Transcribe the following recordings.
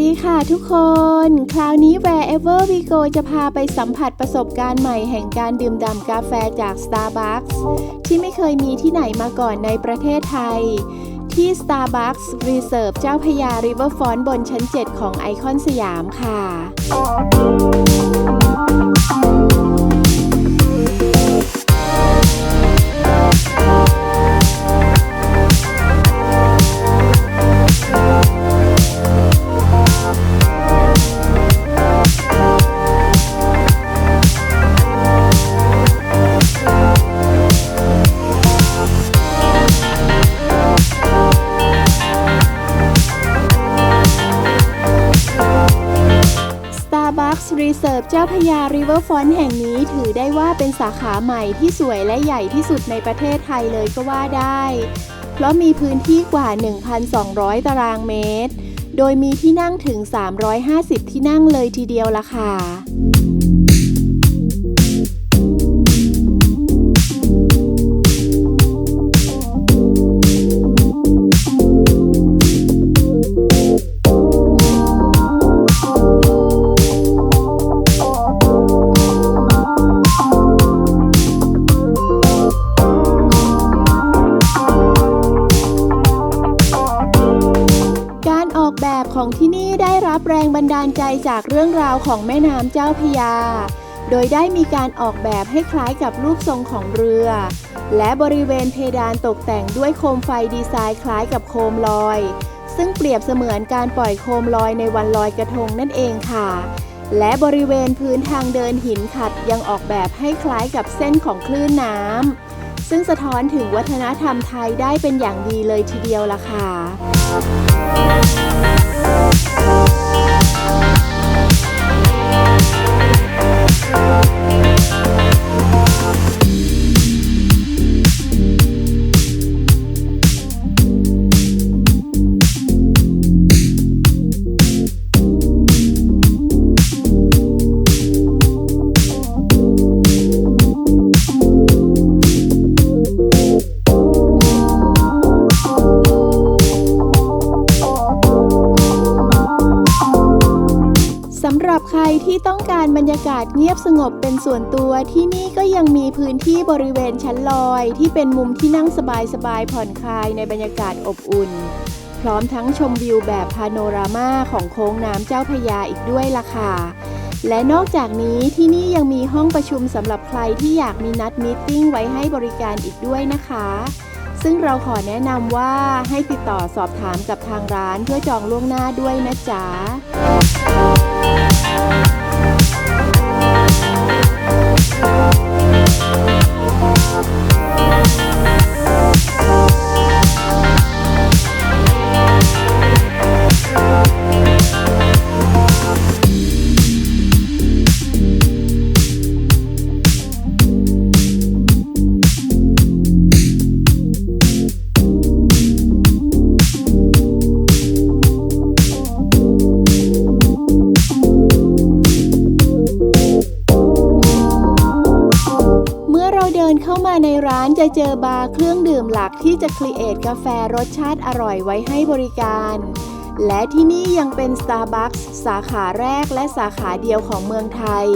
ดีค่ะทุกคน คราวนี้ Wherever we go จะพาไปสัมผัสประสบการณ์ใหม่แห่งการดื่มด่ำกาแฟจาก Starbucks ที่ไม่เคยมีที่ไหนมาก่อนในประเทศไทย ที่ Starbucks Reserve เจ้าพยา Riverfront บนชั้น 7 ของไอคอนสยามค่ะ Reserve เจ้าพระยาริเวอร์ฟอนแห่งนี้ถือได้ว่าเป็นสาขาใหม่ที่สวยและใหญ่ที่สุดในประเทศไทยเลยก็ว่าได้ เพราะมีพื้นที่กว่า 1,200 ตารางเมตร โดยมีที่นั่งถึง 350 ที่นั่งเลยทีเดียวล่ะค่ะ แบบของที่นี่ได้รับแรงบันดาลใจจากเรื่องราวของแม่น้ำเจ้าพยา โดยได้มีการออกแบบให้คล้ายกับรูปทรงของเรือ และบริเวณเพดานตกแต่งด้วยโคมไฟดีไซน์คล้ายกับโคมลอย ซึ่งเปรียบเสมือนการปล่อยโคมลอยในวันลอยกระทงนั่นเองค่ะ และบริเวณพื้นทางเดินหินขัดยังออกแบบให้คล้ายกับเส้นของคลื่นน้ำ ซึ่งสะท้อนถึงวัฒนธรรมไทยได้เป็นอย่างดีเลยทีเดียวล่ะค่ะ ใครที่ต้องการบรรยากาศเงียบสงบเป็นส่วนตัวที่นี่ก็ยังมีพื้นที่บริเวณชั้นลอย ที่เป็นมุมที่นั่งสบายๆผ่อนคลายในบรรยากาศอบอุ่น พร้อมทั้งชมวิวแบบพาโนรามาของโค้งน้ำเจ้าพยาอีกด้วยล่ะค่ะและนอกจากนี้ที่นี่ยังมีห้องประชุมสำหรับใครที่อยากมีนัดมีติ้งไว้ให้บริการอีกด้วยนะคะ ซึ่งเราขอแนะนำว่าให้ติดต่อสอบถามกับทางร้านเพื่อจองล่วงหน้าด้วยนะจ๊ะ เจอบาร์เครื่องดื่มหลักที่จะครีเอทกาแฟรสชาติอร่อยไว้ให้บริการ และที่นี่ยังเป็น Starbucks สาขาแรกและสาขาเดียวของเมืองไทย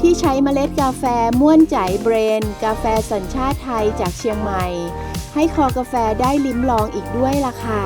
ที่ใช้เมล็ดกาแฟม่วนใจเบรน กาแฟสัญชาติไทยจากเชียงใหม่ ให้คอกาแฟได้ลิ้มลองอีกด้วยล่ะค่ะ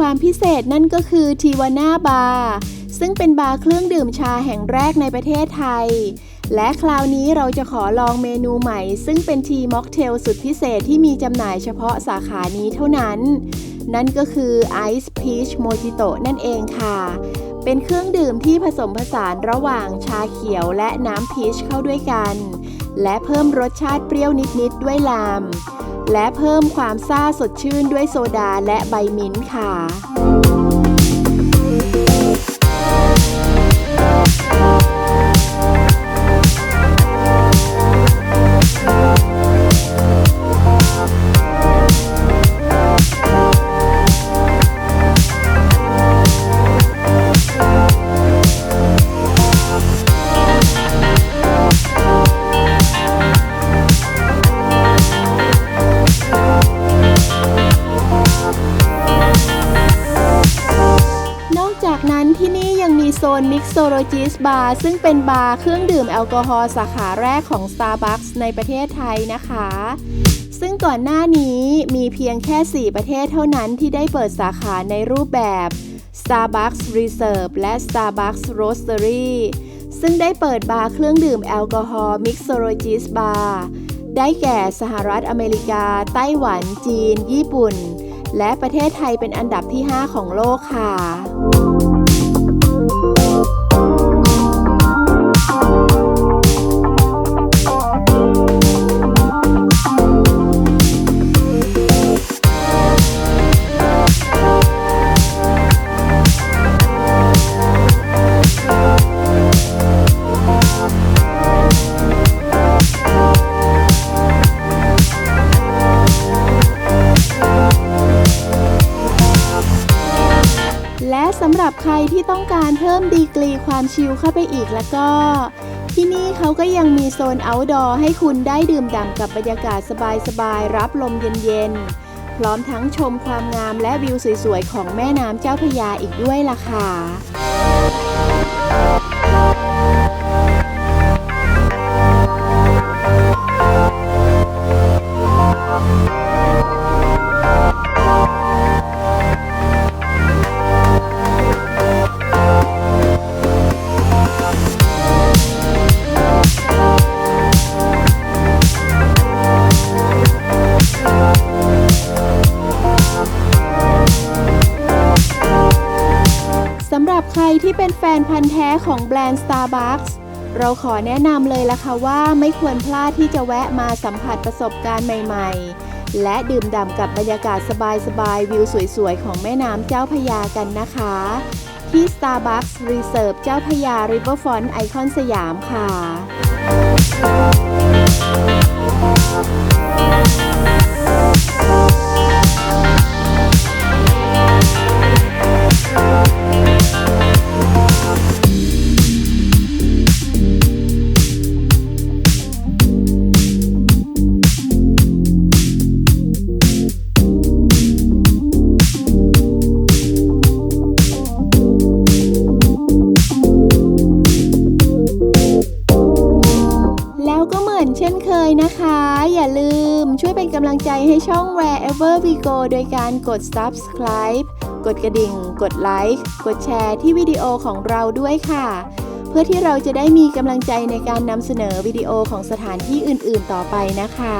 ความพิเศษนั่นก็คือทิวาน่าบาร์ซึ่งเป็นบาร์เครื่องดื่มชาแห่งแรกในประเทศไทย และคราวนี้เราจะขอลองเมนูใหม่ ซึ่งเป็นทีม็อกเทลสุดพิเศษที่มีจำหน่ายเฉพาะสาขานี้เท่านั้น นั่นก็คือไอซ์พีชโมจิโตนั่นเองค่ะ เป็นเครื่องดื่มที่ผสมผสานระหว่างชาเขียวและน้ำพีชเข้าด้วยกัน และเพิ่มรสชาติเปรี้ยวนิดๆด้วยลาม และเพิ่มความซ่าสดชื่นด้วยโซดาและใบมิ้นท์ค่ะ โซน Mixologist Bar ซึ่งเป็นบาร์เครื่องดื่มแอลกอฮอล์สาขาแรกของ Starbucks ในประเทศไทยนะคะ ซึ่งก่อนหน้านี้มีเพียงแค่ 4 ประเทศเท่านั้นที่ได้เปิดสาขาในรูปแบบ Starbucks Reserve และ Starbucks Roastery ซึ่งได้เปิดบาร์เครื่องดื่มแอลกอฮอล์ Mixologist Bar ได้แก่สหรัฐอเมริกา ไต้หวัน จีน ญี่ปุ่น และประเทศไทยเป็นอันดับที่ 5 ของโลกค่ะำหรับใครที่ต้องการเพิ่มดีกรีความชิลเข้าไปอีกแล้วก็ ที่นี่เขาก็ยังมีโซนเอาท์ดอร์ให้คุณได้ดื่มด่ำกับบรรยากาศสบายๆ รับลมเย็นๆ พร้อมทั้งชมความงามและวิวสวยๆ ของแม่น้ำเจ้าพระยาอีกด้วยล่ะค่ะ นแฟนพันธ์แท้ของแบรนด์ Starbucks เราขอแนะนำเลยล่ะค่ะว่าไม่ควรพลาดที่จะแวะมาสัมผัสประสบการณ์ใหม่ๆ และดื่มด่ำกับบรรยากาศสบายๆ วิวสวยๆ ของแม่น้ำเจ้าพยากันนะคะ ที่ Starbucks Reserve เจ้าพยา Riverfront ไอคอนสยามค่ะ อย่าลืมช่วยเป็นกำลังใจให้ช่อง Wherever We Go โดยการกด Subscribe กดกระดิ่ง กดไลค์ กดแชร์ที่วิดีโอของเราด้วยค่ะ เพื่อที่เราจะได้มีกำลังใจในการนำเสนอวิดีโอของสถานที่อื่น ๆ ต่อไปนะคะ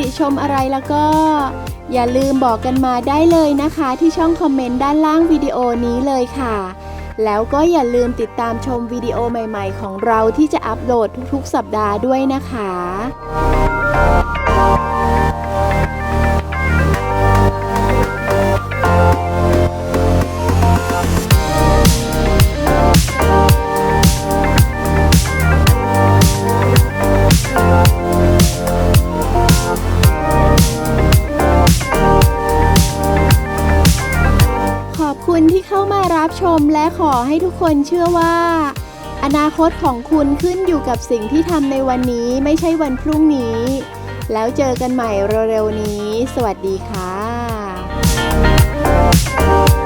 ติชมอะไรแล้วก็ อย่าลืมบอกกันมาได้เลยนะคะ ที่ช่องคอมเมนต์ด้านล่างวิดีโอนี้เลยค่ะ แล้วก็อย่าลืมติดตามชมวิดีโอใหม่ ๆ ของเราที่จะอัปโหลดทุกๆ สัปดาห์ด้วยนะคะ ขอให้ทุกคนเชื่อว่า อนาคตของคุณขึ้นอยู่กับสิ่งที่ทำในวันนี้ไม่ใช่วันพรุ่งนี้ แล้วเจอกันใหม่เร็วๆนี้ สวัสดีค่ะ